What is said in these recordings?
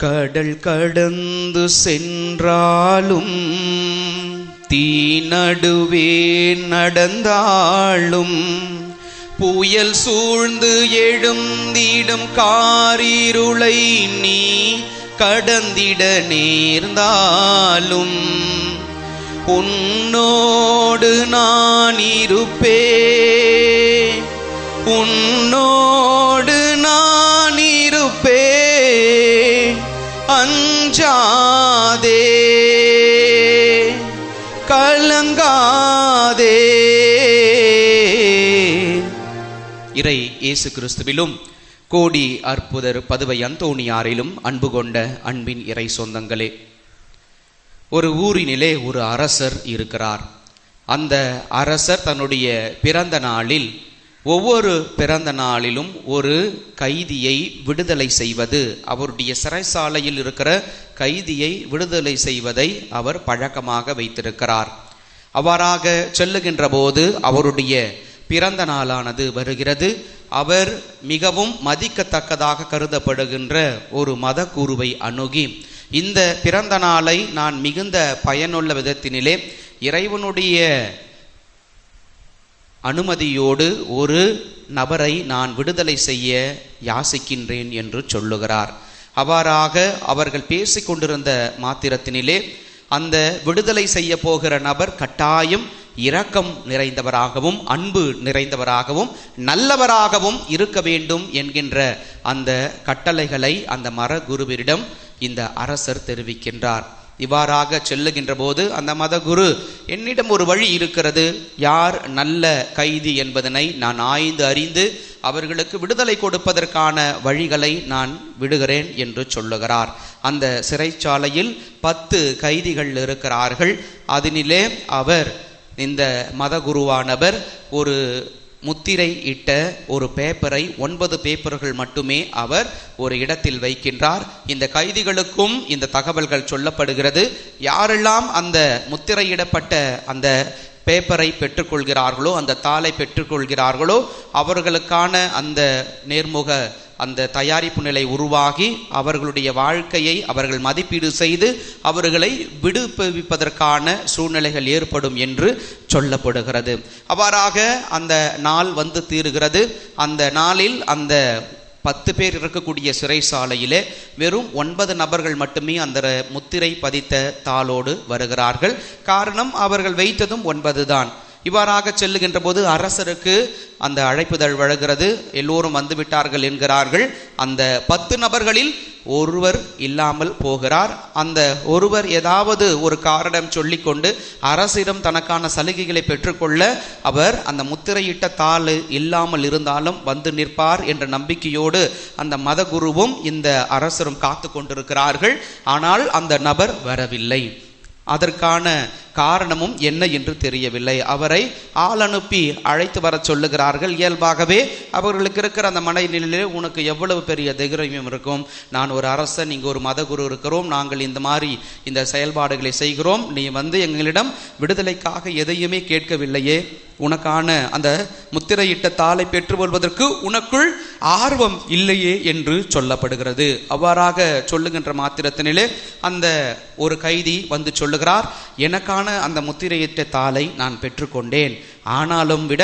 கடல் கடந்து சென்றாலும் தீ நடுவே நடந்தாலும் புயல் சூழ்ந்து எழுந்திடும் காரிருளை நீ கடந்திட நேர்ந்தாலும் உன்னோடு நான் இருப்பே உன்னோடு இயேசு கிறிஸ்துவிலும் கோடி அற்புதர் பதுவை அந்தோணியாரிலும் அன்பு கொண்ட அன்பின் இறை சொந்தங்களே. ஒரு ஊரினிலே ஒரு அரசர் இருக்கிறார். அந்த அரசர் தன்னுடைய பிறந்த நாளில் ஒவ்வொரு பிறந்த நாளிலும் ஒரு கைதியை விடுதலை செய்வது அவருடைய சிறைசாலையில் இருக்கிற கைதியை விடுதலை செய்வதை அவர் பழக்கமாக வைத்திருக்கிறார். அவ்வாறாக செல்லுகின்ற போது அவருடைய பிறந்த நாளானது வருகிறது. அவர் மிகவும் மதிக்கத்தக்கதாக கருதப்படுகின்ற ஒரு மத குருவை அணுகி இந்த பிறந்த நாளை நான் மிகுந்த பயனுள்ள விதத்தினிலே இறைவனுடைய அனுமதியோடு ஒரு நபரை நான் விடுதலை செய்ய யாசிக்கின்றேன் என்று சொல்லுகிறார். அவ்வாறாக அவர்கள் பேசிக்கொண்டிருந்த மாத்திரத்தினிலே அந்த விடுதலை செய்ய போகிற நபர் கட்டாயம் இரக்கம் நிறைந்தவராகவும் அன்பு நிறைந்தவராகவும் நல்லவராகவும் இருக்க வேண்டும் என்கின்ற அந்த கட்டளைகளை அந்த மர குருவிடம் இந்த அரசர் தெரிவிக்கின்றார். இவ்வாறாக செல்லுகின்ற போது அந்த மதகுரு என்னிடம் ஒரு வழி இருக்கிறது. யார் நல்ல கைதி என்பதனை நான் ஆய்ந்து அறிந்து அவர்களுக்கு விடுதலை கொடுப்பதற்கான வழிகளை நான் விடுகிறேன் என்று சொல்லுகிறார். அந்த சிறைச்சாலையில் பத்து கைதிகள் இருக்கிறார்கள். அதனிலே அவர் இந்த மதகுருவானவர் ஒரு முத்திரை இட்ட ஒரு பேப்பரை ஒன்பது பேப்பர்கள் மட்டுமே அவர் ஒரு இடத்தில் வைக்கின்றார். இந்த கைதிகளுக்கும் இந்த தகவல்கள் சொல்லப்படுகிறது. யாரெல்லாம் அந்த முத்திரையிடப்பட்ட அந்த பேப்பரை பெற்றுக்கொள்கிறார்களோ அந்த தாளை பெற்றுக்கொள்கிறார்களோ அவர்களுக்கான அந்த நேர்முக அந்த தயாரிப்பு நிலை உருவாகி அவர்களுடைய வாழ்க்கையை அவர்கள் மதிப்பீடு செய்து அவர்களை விடுவிப்பதற்கான சூழ்நிலைகள் ஏற்படும் என்று சொல்லப்படுகிறது. அவ்வாறாக அந்த நாள் வந்து தீருகிறது. அந்த நாளில் அந்த பத்து பேர் இருக்கக்கூடிய சிறைசாலையிலே வெறும் ஒன்பது நபர்கள் மட்டுமே அந்த முத்திரை பதித்த தாளோடு வருகிறார்கள். காரணம் அவர்கள் வைத்ததும் ஒன்பது தான் இவ்வாறாக செல்லுகின்ற போது அரசருக்கு அந்த அழைப்புதழ் வழங்குகிறது. எல்லோரும் வந்து விட்டார்கள் என்கிறார்கள். அந்த பத்து நபர்களில் ஒருவர் இல்லாமல் போகிறார். அந்த ஒருவர் ஏதாவது ஒரு காரணம் சொல்லிக்கொண்டு அரசிடம் தனக்கான சலுகைகளை பெற்றுக்கொள்ள அவர் அந்த முத்திரையிட்ட தாள் இல்லாமல் இருந்தாலும் வந்து நிற்பார் என்ற நம்பிக்கையோடு அந்த மதகுருவும் இந்த அரசரும் காத்து கொண்டிருக்கிறார்கள் ஆனால் அந்த நபர் வரவில்லை. அதற்கான காரணமும் என்ன என்று தெரியவில்லை. அவரை ஆள் அனுப்பி அழைத்து வர சொல்லுகிறார்கள். இயல்பாகவே அவர்களுக்கு இருக்கிற அந்த மனநிலையிலே உனக்கு எவ்வளவு பெரிய தைரியம் இருக்கும். நான் ஒரு அரசன் இங்கே ஒரு மதகுரு இருக்கிறோம். நாங்கள் இந்த மாதிரி இந்த செயல்பாடுகளை செய்கிறோம். நீ வந்து எங்களிடம் விடுதலைக்காக எதையுமே கேட்கவில்லையே. உனக்கான அந்த முத்திரையிட்ட தாளை பெற்றுக்கொள்வதற்கு உனக்குள் ஆர்வம் இல்லையே என்று சொல்லப்படுகிறது. அவ்வாறாக சொல்லுகின்ற மாத்திரத்தினிலே அந்த ஒரு கைதி வந்து சொல்லுகிறார் எனக்கான அந்த முத்திரையிட்ட தாளை நான் பெற்றுக்கொண்டேன். ஆனாலும் விட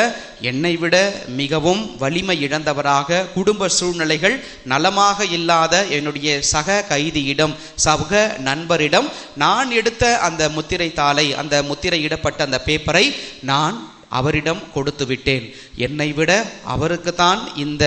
என்னை விட மிகவும் வலிமை இழந்தவராக குடும்ப சூழ்நிலைகள் நலமாக இல்லாத என்னுடைய சக கைதியிடம் சக நண்பரிடம் நான் எடுத்த அந்த முத்திரை தாளை அந்த முத்திரையிடப்பட்ட அந்த பேப்பரை நான் அவரிடம் கொடுத்து விட்டேன். என்னை விட அவருக்குத்தான் இந்த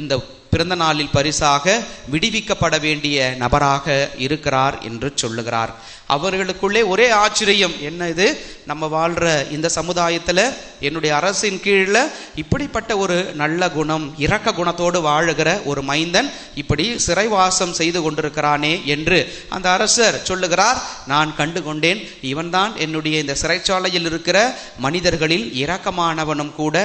இந்த பிறந்த நாளில் பரிசாக விடுவிக்கப்பட வேண்டிய நபராக இருக்கிறார் என்று சொல்லுகிறார். அவர்களுக்குள்ளே ஒரே ஆச்சரியம். என்ன இது? நம்ம வாழ்கிற இந்த சமுதாயத்தில் என்னுடைய அரசின் கீழில் இப்படிப்பட்ட ஒரு நல்ல குணம் இரக்க குணத்தோடு வாழுகிற ஒரு மைந்தன் இப்படி சிறைவாசம் செய்து கொண்டிருக்கிறானே என்று அந்த அரசர் சொல்லுகிறார். நான் கண்டு கொண்டேன் இவன்தான் என்னுடைய இந்த சிறைச்சாலையில் இருக்கிற மனிதர்களில் இரக்கமானவனும் கூட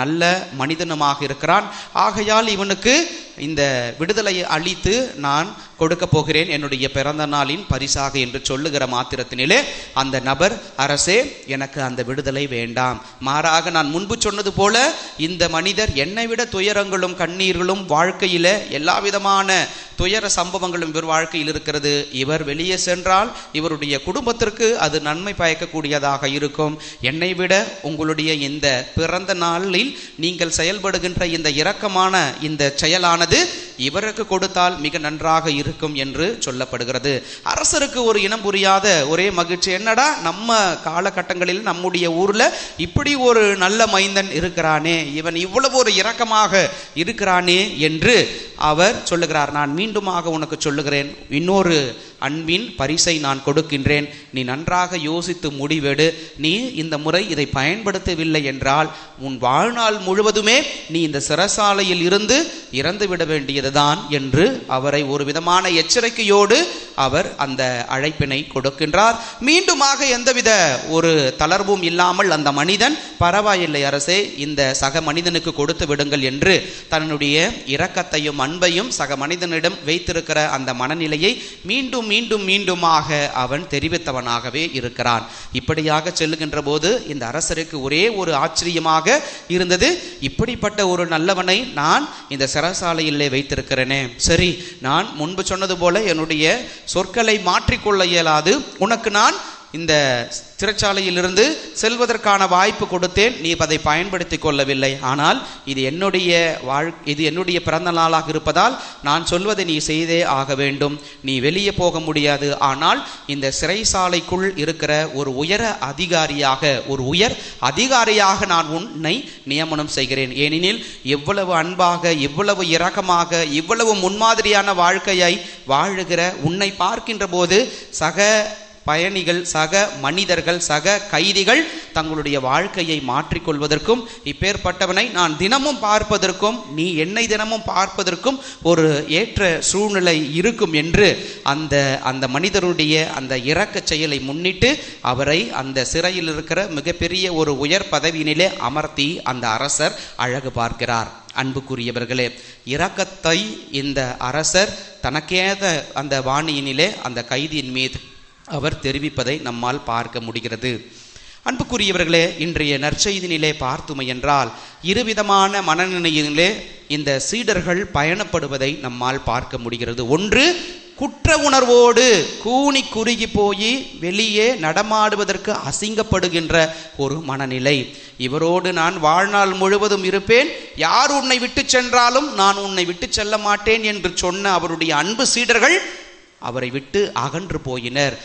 நல்ல மனிதனுமாக இருக்கிறான். ஆகையால் இவனுக்கு இந்த விடுதலையை அளித்து நான் கொடுக்க போகிறேன் என்னுடைய பிறந்த நாளின் பரிசாக என்று சொல்லுகிற மாத்திரத்தினிலே அந்த நபர் அரசே எனக்கு அந்த விடுதலை வேண்டாம். மாறாக நான் முன்பு சொன்னது போல இந்த மனிதர் என்னை விட துயரங்களும் கண்ணீர்களும் வாழ்க்கையில எல்லா விதமான துயர சம்பவங்களும் இவர் வாழ்க்கையில் இருக்கிறது. இவர் வெளியே சென்றால் இவருடைய குடும்பத்திற்கு அது நன்மை பயக்கக்கூடியதாக இருக்கும். என்னை விட உங்களுடைய இந்த பிறந்த நாளில் நீங்கள் செயல்படுகின்ற இந்த இரக்கமான இந்த செயலானது இவருக்கு கொடுத்தால் மிக நன்றாக இருக்கும் என்று சொல்லப்படுகிறது. அரசருக்கு ஒரு இனம் புரியாத ஒரே மகிழ்ச்சி என்னடா? நம்ம காலகட்டங்களில் நம்முடைய ஊர்ல இப்படி ஒரு நல்ல மைந்தன் இருக்கிறானே இவன் இவ்வளவு ஒரு இரக்கமாக இருக்கிறானே என்று அவர் சொல்லுகிறார். நான் மீண்டுமாக உனக்கு சொல்லுகிறேன் இன்னொரு அன்பின் பரிசை நான் கொடுக்கின்றேன். நீ நன்றாக யோசித்து முடிவெடு. நீ இந்த முறை இதை பயன்படுத்தவில்லை என்றால் உன் வாழ்நாள் முழுவதுமே நீ இந்த சிறசாலையில் இருந்து இறந்து விட இதுதான் என்று அவரை ஒரு விதமான எச்சரிக்கையோடு அவர் அந்த அழைப்பினை கொடுக்கின்றார். மீண்டுமாக எந்தவித ஒரு தளர்வும் இல்லாமல் அந்த மனிதன் பரவாயில்லை அரசே இந்த சக மனிதனுக்கு கொடுத்து விடுங்கள் என்று தன்னுடைய இரக்கத்தையும் அன்பையும் சக மனிதனிடம் வைத்திருக்கிற அந்த மனநிலையை மீண்டும் மீண்டும் மீண்டுமாக அவன் தெரிவித்தவனாகவே இருக்கிறான். இப்படியாக செல்லுகின்ற போது இந்த அரசருக்கு ஒரே ஒரு ஆச்சரியமாக இருந்தது. இப்படிப்பட்ட ஒரு நல்லவனை நான் இந்த சிறசாலையிலே வைத்திருக்கிறேனே. சரி நான் முன்பு சொன்னது போல என்னுடைய சொற்களை மாற்றிக்கொள்ள இயலாது. உனக்கு நான் இந்த சிறைச்சாலையிலிருந்து செல்வதற்கான வாய்ப்பு கொடுத்தேன். நீ அதை பயன்படுத்தி கொள்ளவில்லை. ஆனால் இது என்னுடைய வாழ் இது என்னுடைய பிறந்த நாளாக இருப்பதால் நான் சொல்வதை நீ செய்தே ஆக வேண்டும். நீ வெளியே போக முடியாது. ஆனால் இந்த சிறைசாலைக்குள் இருக்கிற ஒரு உயர அதிகாரியாக ஒரு உயர் அதிகாரியாக நான் உன்னை நியமனம் செய்கிறேன். ஏனெனில் எவ்வளவு அன்பாக எவ்வளவு இரக்கமாக இவ்வளவு முன்மாதிரியான வாழ்க்கையை வாழுகிற உன்னை பார்க்கின்ற போது சக பயணிகள் சக மனிதர்கள் சக கைதிகள் தங்களுடைய வாழ்க்கையை மாற்றிக்கொள்வதற்கும் இப்பேற்பட்டவனை நான் தினமும் பார்ப்பதற்கும் நீ என்னை தினமும் பார்ப்பதற்கும் ஒரு ஏற்ற சூழ்நிலை இருக்கும் என்று அந்த அந்த மனிதருடைய அந்த இறக்க செயலை முன்னிட்டு அவரை அந்த சிறையில் இருக்கிற மிகப்பெரிய ஒரு உயர் பதவியினிலே அமர்த்தி அந்த அரசர் அழகு பார்க்கிறார். அன்புக்குரியவர்களே இரக்கத்தை இந்த அரசர் தனக்கேத அந்த வாணியினிலே அந்த கைதியின் மீது அவர் தெரிவிப்பதை நம்மால் பார்க்க முடிகிறது. அன்புக்குரியவர்களே இன்றைய நற்செய்தினிலே பார்த்துமை என்றால் இருவிதமான மனநிலையிலே இந்த சீடர்கள் பயணப்படுவதை நம்மால் பார்க்க முடிகிறது. ஒன்று குற்ற உணர்வோடு கூனி குறுகி போய் வெளியே நடமாடுவதற்கு அசிங்கப்படுகின்ற ஒரு மனநிலை. இவரோடு நான் வாழ்நாள் முழுவதும் இருப்பேன். யார் உன்னை விட்டு சென்றாலும் நான் உன்னை விட்டு செல்ல மாட்டேன் என்று சொன்ன அவருடைய அன்பு சீடர்கள் அவரை விட்டு அகன்று போயினர்.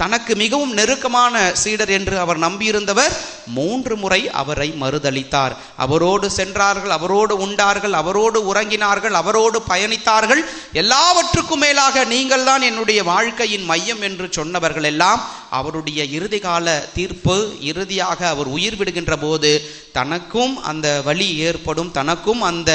தனக்கு மிகவும் நெருக்கமான சீடர் என்று அவர் நம்பியிருந்தவர் மூன்று முறை அவரை மறுதளித்தார். அவரோடு சென்றார்கள் அவரோடு உண்டார்கள் அவரோடு உறங்கினார்கள் அவரோடு பயணித்தார்கள். எல்லாவற்றுக்கும் மேலாக நீங்கள் தான் என்னுடைய வாழ்க்கையின் மையம் என்று சொன்னவர்கள் எல்லாம் அவருடைய இறுதி கால தீர்ப்பு இறுதியாக அவர் உயிர் விடுகின்ற போது தனக்கும் அந்த வலி ஏற்படும் தனக்கும் அந்த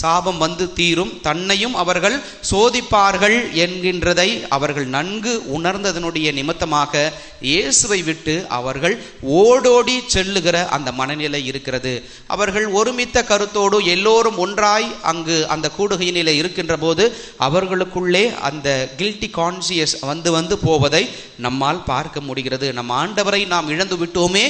சாபம் வந்து தீரும் தன்னையும் அவர்கள் சோதிப்பார்கள் என்கின்றதை அவர்கள் நன்கு உணர்ந்ததனுடைய நிமித்தமாக இயேசுவை விட்டு அவர்கள் ஓடோடி செல்லுகிற அந்த மனநிலை இருக்கிறது. அவர்கள் ஒருமித்த கருத்தோடு எல்லோரும் ஒன்றாய் அங்கு அந்த கூடுகையினிலே இருக்கின்ற போது அவர்களுக்குள்ளே அந்த கில்ட்டி கான்சியஸ் வந்து வந்து போவதை நம்மால் பார்க்க முடிகிறது. நம் ஆண்டவரை நாம் இழந்து விட்டோமே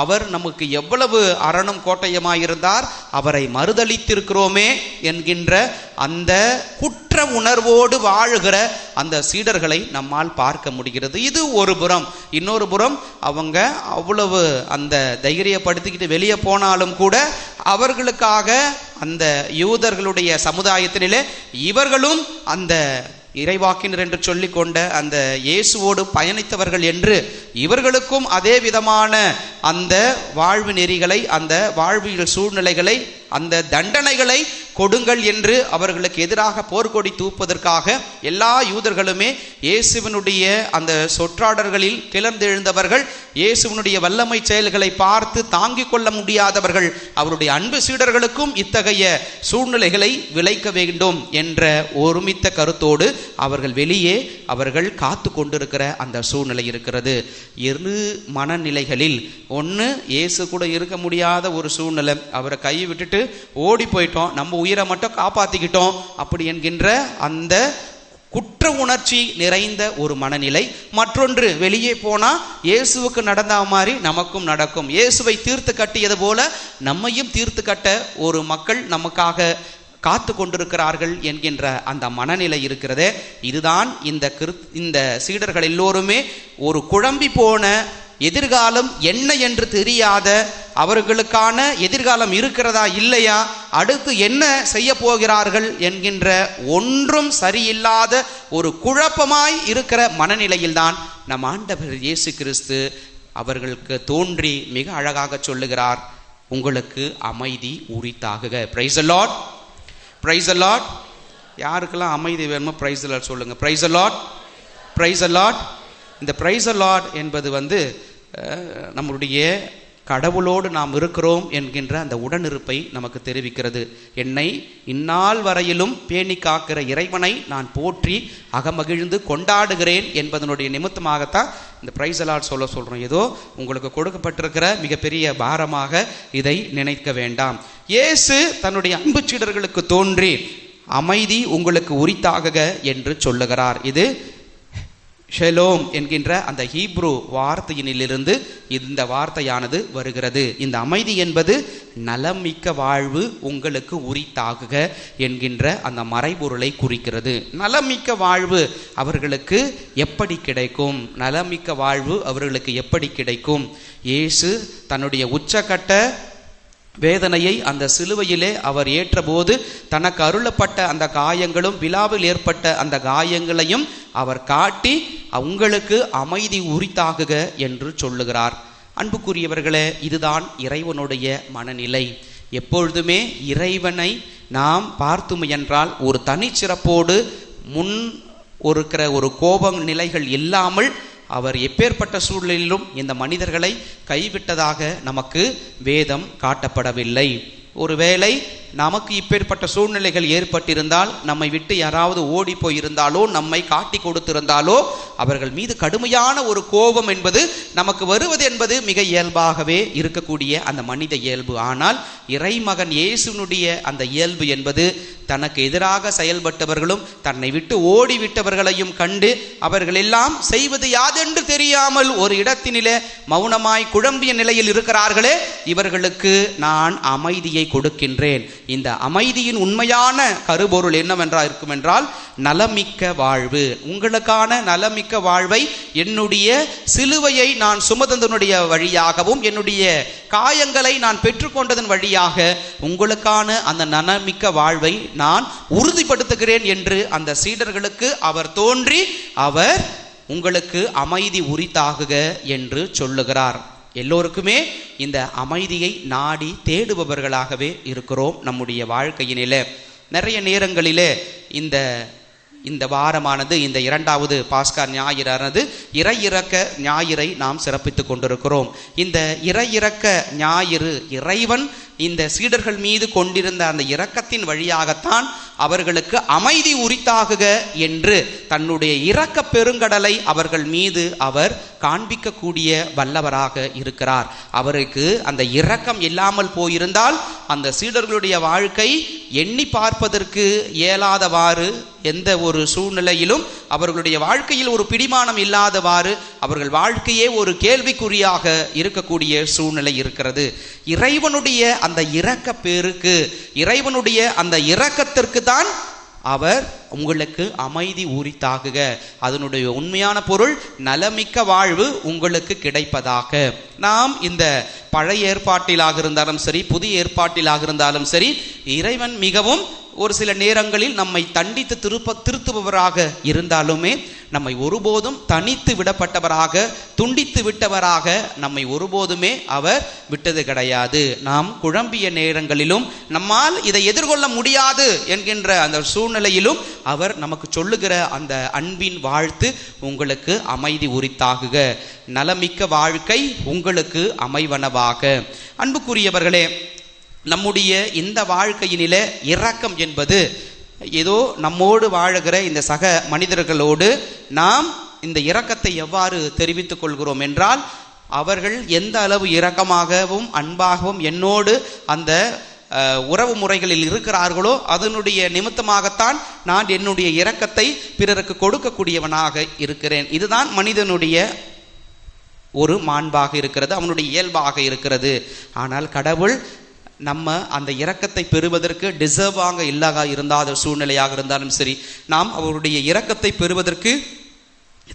அவர் நமக்கு எவ்வளவு அரணும் கோட்டையமாயிருந்தார் அவரை மறுதளித்திருக்கிறோமே என்கின்ற அந்த குற்ற உணர்வோடு வாழுகிற அந்த சீடர்களை நம்மால் பார்க்க முடிகிறது. இது ஒரு புறம். இன்னொரு புறம் அவங்க அவ்வளவு அந்த தைரியப்படுத்திக்கிட்டு வெளியே போனாலும் கூட அவர்களுக்காக அந்த யூதர்களுடைய சமுதாயத்தினிலே இவர்களும் அந்த இறைவாக்கினர் என்று சொல்லி கொண்ட அந்த இயேசுவோடு பயணித்தவர்கள் என்று இவர்களுக்கும் அதே விதமான அந்த வாழ்வு நெறிகளை அந்த வாழ்வியல் சூழ்நிலைகளை அந்த தண்டனைகளை கொடுங்கள் என்று அவர்களுக்கு எதிராக போர்க்கொடி தூப்பதற்காக எல்லா யூதர்களுமே இயேசுவினுடைய அந்த சொற்றாடர்களில் கிளர்ந்தெழுந்தவர்கள் இயேசுவினுடைய வல்லமை செயல்களை பார்த்து தாங்கிக் கொள்ள முடியாதவர்கள் அவருடைய அன்பு சீடர்களுக்கும் இத்தகைய சூழ்நிலைகளை விளைக்க வேண்டும் என்ற ஒருமித்த கருத்தோடு அவர்கள் வெளியே அவர்கள் காத்து கொண்டிருக்கிற அந்த சூழ்நிலை இருக்கிறது. இரு மனநிலைகளில் ஒன்று இயேசு கூட இருக்க முடியாத ஒரு சூழ்நிலை. அவரை கை விட்டுட்டு ஓடி போயிட்டோம். நம்ம உயிரை மட்டும் காப்பாத்திக்கிட்டோம் அப்படி என்கின்ற அந்த குற்ற உணர்ச்சி நிறைந்த ஒரு மனநிலை. மற்றொன்று வெளியே போனால் இயேசுவுக்கு நடந்த மாதிரி நமக்கும் நடக்கும். இயேசுவை தீர்த்து கட்டியது போல நம்மையும் தீர்த்து கட்ட ஒரு மக்கள் நமக்காக காத்து கொண்டிருக்கிறார்கள் என்கின்ற அந்த மனநிலை இருக்கிறது. இதுதான் இந்த கிரு இந்த சீடர்கள் எல்லோருமே ஒரு குழம்பி போன எதிர்காலம் என்ன என்று தெரியாத அவர்களுக்கான எதிர்காலம் இருக்கிறதா இல்லையா? அடுத்து என்ன செய்ய போகிறார்கள் என்கின்ற ஒன்றும் சரியில்லாத ஒரு குழப்பமாய் இருக்கிற மனநிலையில்தான் நம் ஆண்டவர் இயேசு கிறிஸ்து அவர்களுக்கு தோன்றி மிக அழகாக சொல்லுகிறார் உங்களுக்கு அமைதி உரித்தாகுக. Praise the Lord praise the lord யாருக்கெல்லாம் அமைதி வேணுமோ பிரைஸ் அலாட் சொல்லுங்கள் praise the lord praise the lord இந்த பிரைஸ் அலாட் என்பது வந்து நம்மளுடைய கடவுளோடு நாம் இருக்கிறோம் என்கின்ற அந்த உடனிருப்பை நமக்கு தெரிவிக்கிறது. என்னை இந்நாள் வரையிலும் பேணி காக்கிற இறைவனை நான் போற்றி அகமகிழ்ந்து கொண்டாடுகிறேன் என்பதனுடைய நிமித்தமாகத்தான் இந்த பிரைஸ் அலாட் சொல்ல சொல்கிறோம் ஏதோ உங்களுக்கு கொடுக்கப்பட்டிருக்கிற மிகப்பெரிய பாரமாக இதை நினைக்க வேண்டாம். இயேசு தன்னுடைய அன்பு சீடர்களுக்கு தோன்றி அமைதி உங்களுக்கு உரித்தாகுக என்று சொல்லுகிறார். இது ஷெலோம் என்கின்ற அந்த ஹீப்ரு வார்த்தையினிலிருந்து இந்த வார்த்தையானது வருகிறது. இந்த அமைதி என்பது நலமிக்க வாழ்வு உங்களுக்கு உரித்தாகுக என்கின்ற அந்த மறைபொருளை குறிக்கிறது. நலமிக்க வாழ்வு அவர்களுக்கு எப்படி கிடைக்கும்? நலமிக்க வாழ்வு அவர்களுக்கு எப்படி கிடைக்கும்? இயேசு தன்னுடைய உச்சக்கட்ட வேதனையை அந்த சிலுவையிலே அவர் ஏற்றபோது தனக்கு அருளப்பட்ட அந்த காயங்களும் விழாவில் ஏற்பட்ட அந்த காயங்களையும் அவர் காட்டி உங்களுக்கு அமைதி உரித்தாகுக என்று சொல்லுகிறார். அன்புக்குரியவர்களே இதுதான் இறைவனுடைய மனநிலை. எப்பொழுதுமே இறைவனை நாம் பார்த்தும் என்றால் ஒரு தனிச்சிறப்போடு முன் இருக்கிற ஒரு கோபம் நிலைகள் இல்லாமல் அவர் எப்பேற்பட்ட சூழ்நிலையிலும் இந்த மனிதர்களை கைவிட்டதாக நமக்கு வேதம் காட்டப்படவில்லை. ஒருவேளை நமக்கு இப்பேற்பட்ட சூழ்நிலைகள் ஏற்பட்டிருந்தால் நம்மை விட்டு யாராவது ஓடி போயிருந்தாலோ நம்மை காட்டி கொடுத்திருந்தாலோ அவர்கள் மீது கடுமையான ஒரு கோபம் என்பது நமக்கு வருவது என்பது மிக இயல்பாகவே இருக்கக்கூடிய அந்த மனித இயல்பு. ஆனால் இறைமகன் இயேசுனுடைய அந்த இயல்பு என்பது தனக்கு எதிராக செயல்பட்டவர்களும் தன்னை விட்டு ஓடிவிட்டவர்களையும் கண்டு அவர்கள் எல்லாம் செய்வது யாதென்று தெரியாமல் ஒரு இடத்தினிலே மௌனமாய் குழம்பிய நிலையில் இருக்கிறார்களே இவர்களுக்கு நான் அமைதியை கொடுக்கின்றேன். இந்த அமைதியின் உண்மையான கருபொருள் என்னவென்றா இருக்கும் என்றால் நலமிக்க வாழ்வு. உங்களுக்கான நலமிக்க வாழ்வை என்னுடைய சிலுவையை நான் சுமதந்தனுடைய வழியாகவும் என்னுடைய காயங்களை நான் பெற்றுக்கொண்டதன் வழியாக உங்களுக்கான அந்த நலமிக்க வாழ்வை நான் உறுதிப்படுத்துகிறேன் என்று அந்த சீடர்களுக்கு அவர் தோன்றி அவர் உங்களுக்கு அமைதி உரித்தாகுக என்று சொல்லுகிறார். எல்லோருக்குமே இந்த அமைதியை நாடி தேடுபவர்களாகவே இருக்கிறோம் நம்முடைய வாழ்க்கையினில. நிறைய நேரங்களிலே இந்த இந்த வாரமானது இந்த இரண்டாவது பாஸ்கார் ஞாயிறானது இறை இறக்க ஞாயிறை நாம் சிறப்பித்துக் கொண்டிருக்கிறோம். இந்த இறை இறக்க ஞாயிறு இறைவன் இந்த சீடர்கள் மீது கொண்டிருந்த அந்த இரக்கத்தின் வழியாகத்தான் அவர்களுக்கு அமைதி உரித்தாகுக என்று தன்னுடைய இரக்க பெருங்கடலை அவர்கள் மீது அவர் காண்பிக்கக்கூடிய வல்லவராக இருக்கிறார். அவருக்கு அந்த இரக்கம் இல்லாமல் போயிருந்தால் அந்த சீடர்களுடைய வாழ்க்கை எண்ணி பார்ப்பதற்கு இயலாதவாறு எந்த ஒரு சூழ்நிலையிலும் அவர்களுடைய வாழ்க்கையில் ஒரு பிடிமானம் இல்லாதவாறு அவர்கள் வாழ்க்கையே ஒரு கேள்விக்குறியாக இருக்கக்கூடிய சூழ்நிலை இருக்கிறது. இறைவனுடைய அந்த இரக்க பேருக்கு இறைவனுடைய அந்த இரக்கத்திற்கு தான் அவர் உங்களுக்கு அமைதி உரித்தாகுக அதனுடைய உண்மையான பொருள் நலமிக்க வாழ்வு உங்களுக்கு கிடைப்பதாக. நாம் இந்த பழைய ஏற்பாட்டிலாக இருந்தாலும் சரி புதிய ஏற்பாட்டிலாக இருந்தாலும் சரி இறைவன் மிகவும் ஒரு சில நேரங்களில் நம்மை தண்டித்து திருப்ப திருத்துபவராக இருந்தாலுமே நம்மை ஒருபோதும் தனித்து விடப்பட்டவராக துண்டித்து விட்டவராக நம்மை ஒருபோதுமே அவர் விட்டது கிடையாது. நாம் குழம்பிய நேரங்களிலும் நம்மால் இதை எதிர்கொள்ள முடியாது என்கின்ற அந்த சூழ்நிலையிலும் அவர் நமக்கு சொல்லுகிற அந்த அன்பின் வாழ்த்து உங்களுக்கு அமைதி உரித்தாகுக. நலமிக்க வாழ்க்கை உங்களுக்கு அமைவனவாக. அன்புக்குரியவர்களே நம்முடைய இந்த வாழ்க்கையினிலே இரக்கம் என்பது ஏதோ நம்மோடு வாழுகிற இந்த சக மனிதர்களோடு நாம் இந்த இரக்கத்தை எவ்வாறு தெரிவித்துக் கொள்கிறோம் என்றால் அவர்கள் எந்த அளவு இரக்கமாகவும் அன்பாகவும் என்னோடு அந்த உறவு முறைகளில் இருக்கிறார்களோ அதனுடைய நிமித்தமாகத்தான் நான் என்னுடைய இரக்கத்தை பிறருக்கு கொடுக்கக்கூடியவனாக இருக்கிறேன். இதுதான் மனிதனுடைய ஒரு மாண்பாக இருக்கிறது அவனுடைய இயல்பாக இருக்கிறது. ஆனால் கடவுள் நம்ம அந்த இரக்கத்தை பெறுவதற்கு டிசர்வாக இல்லாத இருந்தாத சூழ்நிலையாக இருந்தாலும் சரி நாம் அவருடைய இரக்கத்தை பெறுவதற்கு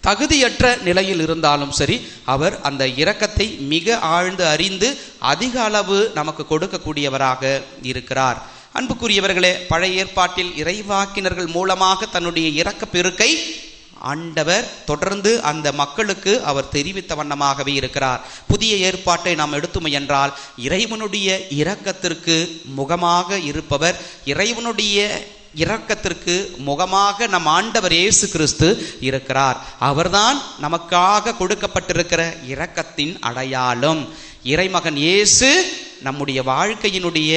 தகுதியற்ற நிலையில் இருந்தாலும் சரி அவர் அந்த இரக்கத்தை மிக ஆழ்ந்து அறிந்து அதிக அளவு நமக்கு கொடுக்கக்கூடியவராக இருக்கிறார். அன்புக்குரியவர்களே பழைய ஏற்பாட்டில் இறைவாக்கினர்கள் மூலமாக தன்னுடைய இறக்க பெருக்கை ஆண்டவர் தொடர்ந்து அந்த மக்களுக்கு அவர் தெரிவித்த வண்ணமாகவே இருக்கிறார். புதிய ஏற்பாட்டை நாம் எடுத்துமை என்றால் இறைவனுடைய இரக்கத்திற்கு முகமாக இருப்பவர் இறைவனுடைய இரக்கத்திற்கு முகமாக நம் ஆண்டவர் இயேசு கிறிஸ்து இருக்கிறார். அவர்தான் நமக்காக கொடுக்கப்பட்டிருக்கிற இரக்கத்தின் அடையாளம். இறைமகன் இயேசு நம்முடைய வாழ்க்கையினுடைய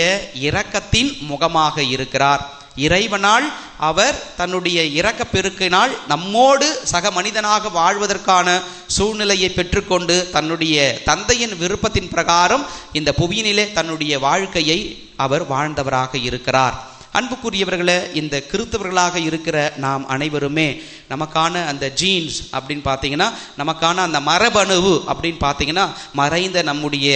இரக்கத்தின் முகமாக இருக்கிறார். இறைவனால் அவர் தன்னுடைய இறக்கப்பெருக்கினால் நம்மோடு சக மனிதனாக வாழ்வதற்கான சூழ்நிலையை பெற்றுக்கொண்டு தன்னுடைய தந்தையின் விருப்பத்தின் பிரகாரம் இந்த புவியினிலே தன்னுடைய வாழ்க்கையை அவர் வாழ்ந்தவராக இருக்கிறார். அன்புக்குரியவர்களை இந்த கிறிஸ்தவர்களாக இருக்கிற நாம் அனைவருமே நமக்கான அந்த ஜீன்ஸ் அப்படின்னு பார்த்தீங்கன்னா நமக்கான அந்த மரபணுவு அப்படின்னு பார்த்தீங்கன்னா மறைந்த நம்முடைய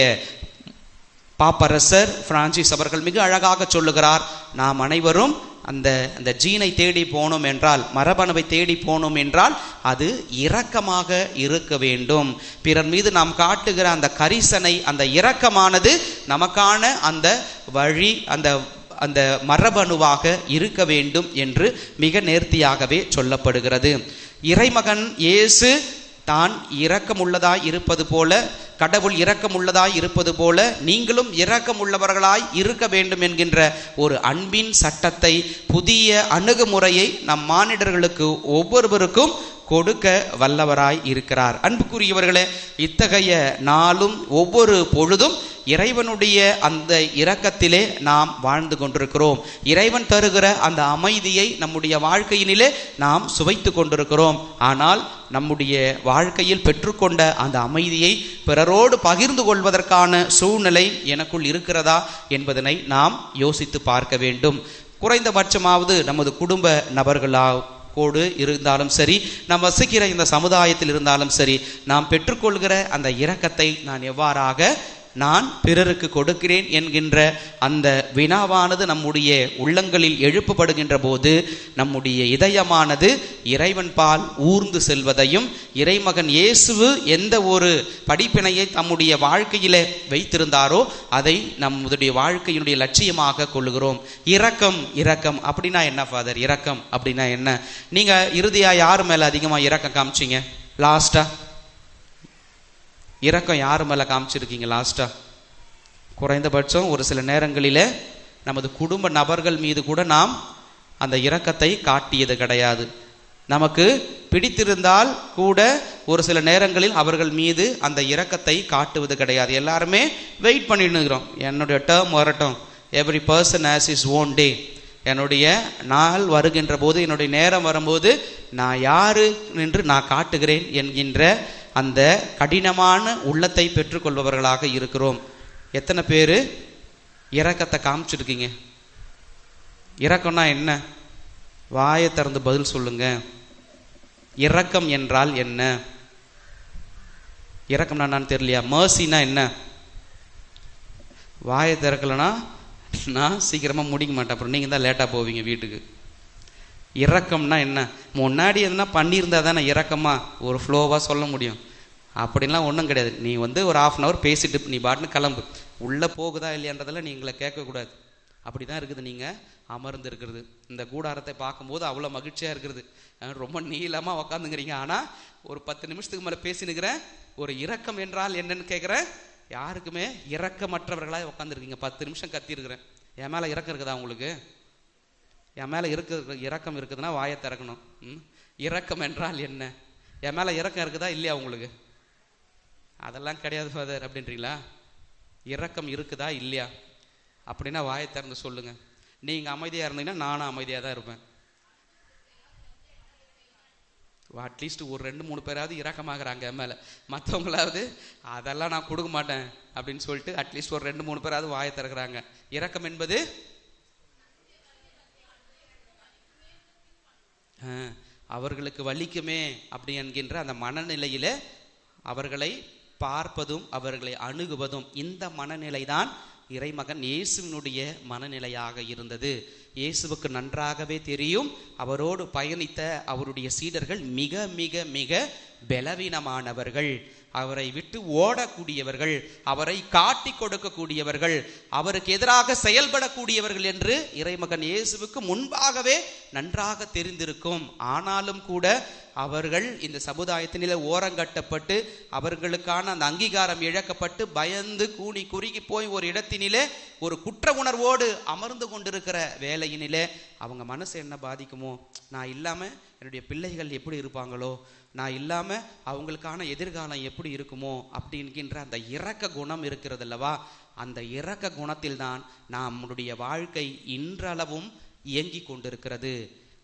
பாப்பரசர் பிரான்சிஸ் அவர்கள் மிக அழகாக சொல்லுகிறார் நாம் அனைவரும் அந்த அந்த ஜீனை தேடி போனோம் என்றால் மரபணுவை தேடி போனோம் என்றால் அது இரக்கமாக இருக்க வேண்டும். பிறர் மீது நாம் காட்டுகிற அந்த கரிசனை அந்த இரக்கமானது நமக்கான அந்த வழி அந்த அந்த மரபணுவாக இருக்க வேண்டும் என்று மிக நேர்த்தியாகவே சொல்லப்படுகிறது. இறைமகன் இயேசு தான் இரக்கமுள்ளதாய் இருப்பது போல கடவுள் இரக்கமுள்ளதாய் இருப்பது போல நீங்களும் இரக்கமுள்ளவர்களாய் இருக்க வேண்டும் என்கின்ற ஒரு அன்பின் சட்டத்தை புதிய அணுகுமுறையை நம் மானிடர்களுக்கு ஒவ்வொருவருக்கும் கொடுக்க வல்லவராய் இருக்கிறார். அன்புக்குரியவர்களே இத்தகைய நாளும் ஒவ்வொரு பொழுதும் இறைவனுடைய அந்த இரக்கத்திலே நாம் வாழ்ந்து கொண்டிருக்கிறோம். இறைவன் தருகிற அந்த அமைதியை நம்முடைய வாழ்க்கையினிலே நாம் சுவைத்து கொண்டிருக்கிறோம். ஆனால் நம்முடைய வாழ்க்கையில் பெற்றுக்கொண்ட அந்த அமைதியை பிறரோடு பகிர்ந்து கொள்வதற்கான சூழ்நிலை எனக்குள் இருக்கிறதா என்பதனை நாம் யோசித்து பார்க்க வேண்டும். குறைந்தபட்சமாவது நமது குடும்ப நபர்களா கோடு இருந்தாலும் சரி நாம் வசிக்கிற இந்த சமுதாயத்தில் இருந்தாலும் சரி நாம் பெற்றுக்கொள்கிற அந்த இரக்கத்தை நான் எவ்வாறாக நான் பிறருக்கு கொடுக்கிறேன் என்கின்ற அந்த வினாவானது நம்முடைய உள்ளங்களில் எழுப்பப்படுகின்ற போது நம்முடைய இதயமானது இறைவன் பால் ஊர்ந்து செல்வதையும் இறைமகன் இயேசுவு எந்த ஒரு படிப்பினையை தம்முடைய வாழ்க்கையில் வைத்திருந்தாரோ அதை நம்முடைய வாழ்க்கையினுடைய லட்சியமாக கொள்ளுகிறோம். இரக்கம் இரக்கம் அப்படின்னா என்ன ஃபாதர் இரக்கம் அப்படின்னா என்ன? நீங்க இறுதியா யார் மேல அதிகமா இரக்கம் காமிச்சீங்க? லாஸ்டா இரக்கம் யார் மேலே காமிச்சிருக்கீங்க லாஸ்டா குறைந்தபட்சம் ஒரு சில நேரங்களில் நமது குடும்ப நபர்கள் மீது கூட நாம் அந்த இரக்கத்தை காட்டியது கிடையாது. நமக்கு பிடித்திருந்தால் கூட ஒரு சில நேரங்களில் அவர்கள் மீது அந்த இரக்கத்தை காட்டுவது கிடையாது. எல்லாருமே வெயிட் பண்ணிட்டு என்னுடைய டேர்ம் வரட்டும். Every person has his own day என்னுடைய நாள் வருகின்ற போது என்னுடைய நேரம் வரும்போது நான் யாரு என்று நான் காட்டுகிறேன் என்கின்ற அந்த கடினமான உள்ளத்தை பெற்றுக்கொள்பவர்களாக இருக்கிறோம். எத்தனை பேர்? இறக்கத்தை காமிச்சிருக்கீங்க. இறக்கம்னா என்ன? வாயை திறந்து பதில் சொல்லுங்க. இறக்கம் என்றால் என்ன? இறக்கம்னா நான் தெரியலையா? மர்சினா என்ன? வாயை திறக்கலைன்னா நான் சீக்கிரமாக முடிக்க மாட்டேன். அப்புறம் நீங்கள் தான் லேட்டாக போவீங்க வீட்டுக்கு. இறக்கம்னா என்ன? முன்னாடி எதுனா பண்ணியிருந்தா தானே இறக்கமாக ஒரு ஃப்ளோவாக சொல்ல முடியும். அப்படின்லாம் ஒன்றும் கிடையாது. நீ வந்து ஒரு ஆஃப் அன் ஹவர் பேசிட்டு நீ பாட்டுன்னு கிளம்பு. உள்ளே போகுதா இல்லையான்றதெல்லாம் நீங்களை கேட்கக்கூடாது. அப்படி தான் இருக்குது. நீங்கள் அமர்ந்து இருக்கிறது இந்த கூடாரத்தை பார்க்கும்போது அவ்வளோ மகிழ்ச்சியாக இருக்கிறது ரொம்ப நீளமாக உக்காந்துங்கிறீங்க. ஆனால் ஒரு பத்து நிமிஷத்துக்கு மேலே பேசினுக்கிறேன் ஒரு இரக்கம் என்றால் என்னன்னு கேட்குறேன் யாருக்குமே இரக்கமற்றவர்களாக உட்காந்துருக்கீங்க பத்து நிமிஷம் கத்திருக்கிறேன். என் மேலே இறக்கம் இருக்குதா உங்களுக்கு? என் மேலே இருக்கு இறக்கம் இருக்குதுன்னா வாயை திறக்கணும். ம்? இறக்கம் என்றால் என்ன? என் மேலே இறக்கம் இருக்குதா இல்லையா உங்களுக்கு? அதெல்லாம் கிடையாது ஃபாதர் அப்படின்றீங்களா? இறக்கம் இருக்குதா இல்லையா? அப்படின்னா வாயை திறந்து சொல்லுங்கள் நீங்கள் அமைதியாக இருந்தீங்கன்னா நானும் அமைதியாக தான் இருப்பேன். அட்லீஸ்ட் ஒரு ரெண்டு மூணு பேராவது இறக்கமாகறாங்க என் மேல. மற்றவங்களாவது அதெல்லாம் நான் கொடுக்க மாட்டேன் அப்படின்னு சொல்லிட்டு அட்லீஸ்ட் ஒரு ரெண்டு மூணு பேராவது வாயை திறக்கிறாங்க. இறக்கம் என்பது அவர்களுக்கு வலிக்குமே அப்படி என்கின்ற அந்த மனநிலையில அவர்களை பார்ப்பதும் அவர்களை அணுகுவதும் இந்த மனநிலை தான் இறைமகன் இயேசுவினுடைய மனநிலையாக இருந்தது. இயேசுவுக்கு நன்றாகவே தெரியும் அவரோடு பயணித்த அவருடைய சீடர்கள் மிக மிக மிக பலவீனமானவர்கள் அவரை விட்டு ஓடக்கூடியவர்கள் அவரை காட்டி கொடுக்கக்கூடியவர்கள் அவருக்கு எதிராக செயல்படக்கூடியவர்கள் என்று இறைமகன் இயேசுவுக்கு முன்பாகவே நன்றாக தெரிந்திருக்கும். ஆனாலும் கூட அவர்கள் இந்த சமுதாயத்தினில ஓரங்கட்டப்பட்டு அவர்களுக்கான அந்த அங்கீகாரம் இழக்கப்பட்டு பயந்து கூனி குறுகி போய் ஒரு இடத்தினிலே ஒரு குற்ற உணர்வோடு அமர்ந்து கொண்டிருக்கிற வேலையினிலே அவங்க மனசு என்ன பாதிக்குமோ? நான் இல்லாம என்னுடைய பிள்ளைகள் எப்படி இருப்பாங்களோ? நான் இல்லாமல் அவங்களுக்கான எதிர்காலம் எப்படி இருக்குமோ அப்படின்கின்ற அந்த இறக்க குணம் இருக்கிறது அல்லவா? அந்த இறக்க குணத்தில் தான் நம்முடைய வாழ்க்கை இன்றளவும் இயங்கி கொண்டிருக்கிறது.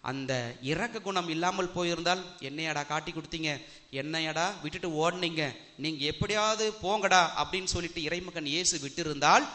அந்த இறக்க குணம் இல்லாமல் போயிருந்தால் என்னையடா காட்டி கொடுத்தீங்க? என்னையடா விட்டுட்டு ஓடினீங்க? நீங்கள் எப்படியாவது போங்கடா அப்படின்னு சொல்லிட்டு இறைமகன் இயேசு விட்டிருந்தால்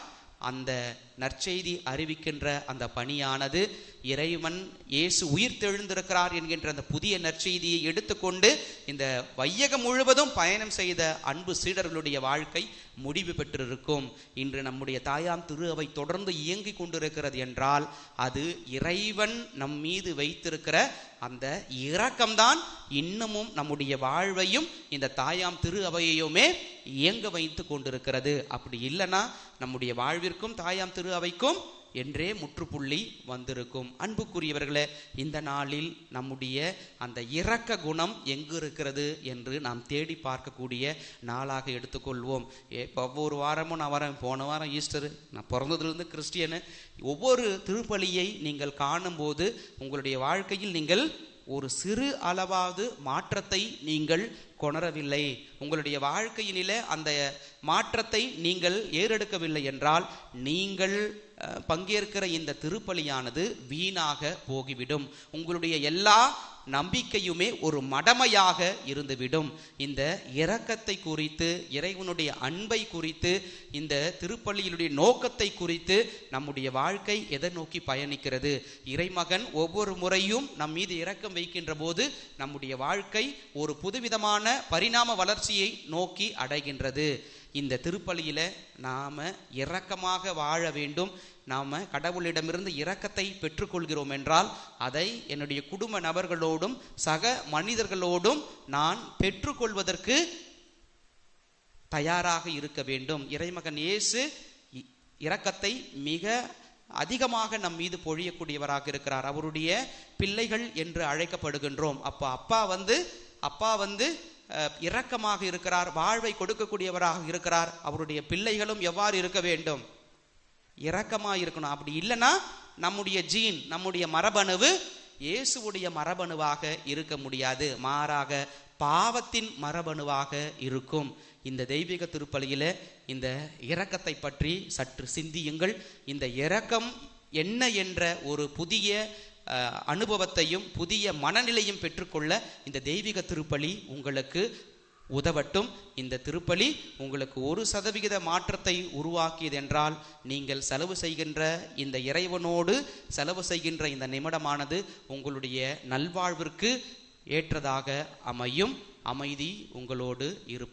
அந்த நற்செய்தி அறிவிக்கின்ற அந்த பணியானது இறைவன் இயேசு உயிர் தெழுந்திருக்கிறார் என்கின்ற அந்த புதிய நற்செய்தியை எடுத்துக்கொண்டு இந்த வையகம் முழுவதும் பயணம் செய்த அன்பு சீடர்களுடைய வாழ்க்கை முடிவு பெற்றிருக்கும். இன்று நம்முடைய தாயாம் திரு அவை தொடர்ந்து இயங்கிக் கொண்டிருக்கிறது என்றால் அது இறைவன் நம் மீது வைத்திருக்கிற அந்த இரக்கம்தான் இன்னமும் நம்முடைய வாழ்வையும் இந்த தாயாம் திரு அவையுமே இயங்க வைத்து கொண்டிருக்கிறது. அப்படி இல்லைன்னா நம்முடைய வாழ்விற்கும் தாயாம் திரு அவைக்கும் என்றே முற்றுப்புள்ளி வந்திருக்கும். அன்புக்குரியவர்களே இந்த நாளில் நம்முடைய அந்த இரக்க குணம் எங்கு இருக்கிறது என்று நாம் தேடி பார்க்கக்கூடிய நாளாக எடுத்துக்கொள்வோம். ஏ ஒவ்வொரு வாரமும் நான் வரேன். போன வாரம் ஈஸ்டர். நான் பிறந்ததுலேருந்து கிறிஸ்டியனு. ஒவ்வொரு திருப்பலியை நீங்கள் காணும்போது உங்களுடைய வாழ்க்கையில் நீங்கள் ஒரு சிறு அளவாவது மாற்றத்தை நீங்கள் கொணரவில்லை. உங்களுடைய வாழ்க்கையினில அந்த மாற்றத்தை நீங்கள் ஏறெடுக்கவில்லை என்றால் நீங்கள் பங்கேற்கிற இந்த திருப்பலியானது வீணாக போகிவிடும். உங்களுடைய எல்லா நம்பிக்கையுமே ஒரு மடமையாக இருந்துவிடும். இந்த இரக்கத்தை குறித்து இறைவனுடைய அன்பை குறித்து இந்த திருப்பள்ளியினுடைய நோக்கத்தை குறித்து நம்முடைய வாழ்க்கை எதை நோக்கி பயணிக்கிறது. இறைமகன் ஒவ்வொரு முறையும் நம் மீது இரக்கம் வைக்கின்ற போது நம்முடைய வாழ்க்கை ஒரு புதுவிதமான பரிணாம வளர்ச்சியை நோக்கி அடைகின்றது. இந்த திருப்பலியில நாம இரக்கமாக வாழ வேண்டும். நாம் கடவுளிடமிருந்து இரக்கத்தை பெற்றுக்கொள்கிறோம் என்றால் அதை என்னுடைய குடும்ப நபர்களோடும் சக மனிதர்களோடும் நான் பெற்றுக்கொள்வதற்கு தயாராக இருக்க வேண்டும். இறைமகன் இயேசு இ- இரக்கத்தை மிக அதிகமாக நம் மீது பொழியக்கூடியவராக இருக்கிறார். அவருடைய பிள்ளைகள் என்று அழைக்கப்படுகின்றோம். அப்போ அப்பா வந்து அப்பா வந்து இரக்கமாக இருக்கிறார் வாழ்வை கொடுக்கக்கூடியவராக இருக்கிறார். அவருடைய பிள்ளைகளும் எவ்வாறு இருக்க வேண்டும்? இரக்கமாக இருக்கணும் அப்படி இல்லைன்னா நம்முடைய ஜீன் நம்முடைய மரபணுவு இயேசுவுடைய மரபணுவாக இருக்க முடியாது. மாறாக பாவத்தின் மரபணுவாக இருக்கும். இந்த தெய்வீக திருப்பலியில இந்த இரக்கத்தை பற்றி சற்று சிந்தியுங்கள். இந்த இரக்கம் என்ன என்ற ஒரு புதிய அனுபவத்தையும் புதிய மனநிலையும் பெற்றுக்கொள்ள இந்த தெய்வீக திருப்பலி உங்களுக்கு உதவட்டும். இந்த திருப்பலி உங்களுக்கு ஒரு சதவிகித மாற்றத்தை உருவாக்கியது என்றால் நீங்கள் செலவு செய்கின்ற இந்த இறைவனோடு செலவு செய்கின்ற இந்த நிமிடமானது உங்களுடைய நல்வாழ்விற்கு ஏற்றதாக அமையும். அமைதி உங்களோடு இருப்ப